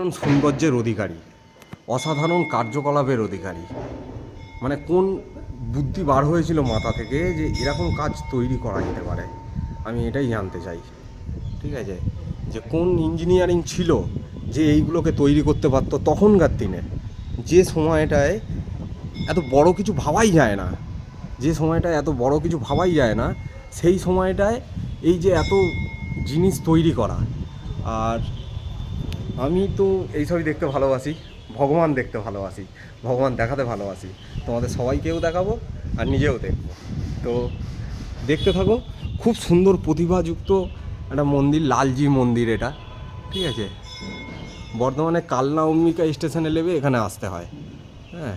অসাধারণ সৌন্দর্যের অধিকারী, অসাধারণ কার্যকলাপের অধিকারী। মানে কোন বুদ্ধি বার হয়েছিল মাথা থেকে যে এরকম কাজ তৈরি করা যেতে পারে? আমি এটাই জানতে চাই। ঠিক আছে? যে কোন ইঞ্জিনিয়ারিং ছিল যে এইগুলোকে তৈরি করতে পারতো তখনকার দিনে? যে সময়টায় এত বড় কিছু ভাবাই যায় না। যে সময়টায় এত বড় কিছু ভাবাই যায় না, সেই সময়টায় এই যে এত জিনিস তৈরি করা। আর আমি তো এইসবই দেখতে ভালোবাসি, ভগবান দেখতে ভালোবাসি, ভগবান দেখাতে ভালোবাসি। তোমাদের সবাইকেও দেখাবো আর নিজেও দেখব। তো দেখতে থাকো, খুব সুন্দর প্রতিভাযুক্ত একটা মন্দির, লালজি মন্দির এটা, ঠিক আছে? বর্ধমানে কালনা অম্বিকা স্টেশনে নেবে, এখানে আসতে হয়। হ্যাঁ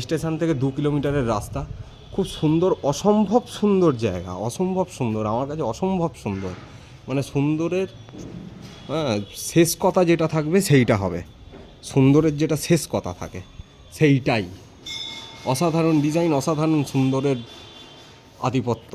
স্টেশন থেকে দু কিলোমিটারের রাস্তা। খুব সুন্দর, অসম্ভব সুন্দর জায়গা, অসম্ভব সুন্দর, আমার কাছে অসম্ভব সুন্দর। মানে সুন্দরের হ্যাঁ শেষ কথা যেটা থাকবে সেইটা হবে। সুন্দরের যেটা শেষ কথা থাকে, সেইটাই। অসাধারণ ডিজাইন অসাধারণ সুন্দরের আধিপত্য।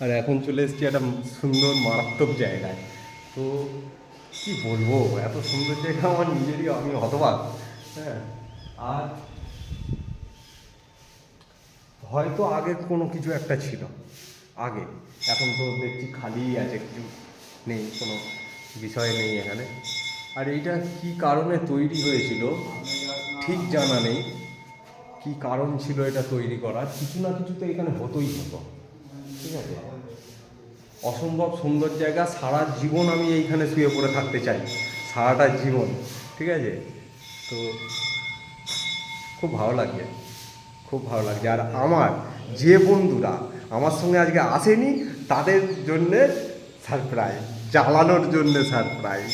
আর এখন চলে এসেছি একটা সুন্দর, মারাত্মক জায়গায়। তো কি বলব, এত সুন্দর জায়গা আমার নিজেরই, আমি হতবাক। হ্যাঁ আর হয়তো আগে কোনো কিছু একটা ছিল। আগে। এখন তো দেখছি খালি আছে, কিছু নেই, কোনো বিষয় নেই এখানে। আর এইটা কি কারণে তৈরি হয়েছিল? ঠিক জানা নেই। কি কারণ ছিল এটা তৈরি করার? কিছু না কিছু তো এখানে হতোই হতো। ঠিক আছে? অসম্ভব সুন্দর জায়গা, সারা জীবন আমি এইখানে শুয়ে পড়ে থাকতে চাই, সারাটা জীবন, ঠিক আছে? তো খুব ভালো লাগছে, খুব ভালো লাগছে। আর আমার যে বন্ধুরা আমার সঙ্গে আজকে আসেনি, তাদের জন্যে সারপ্রাইজ জ্বালানোর জন্যে সারপ্রাইজ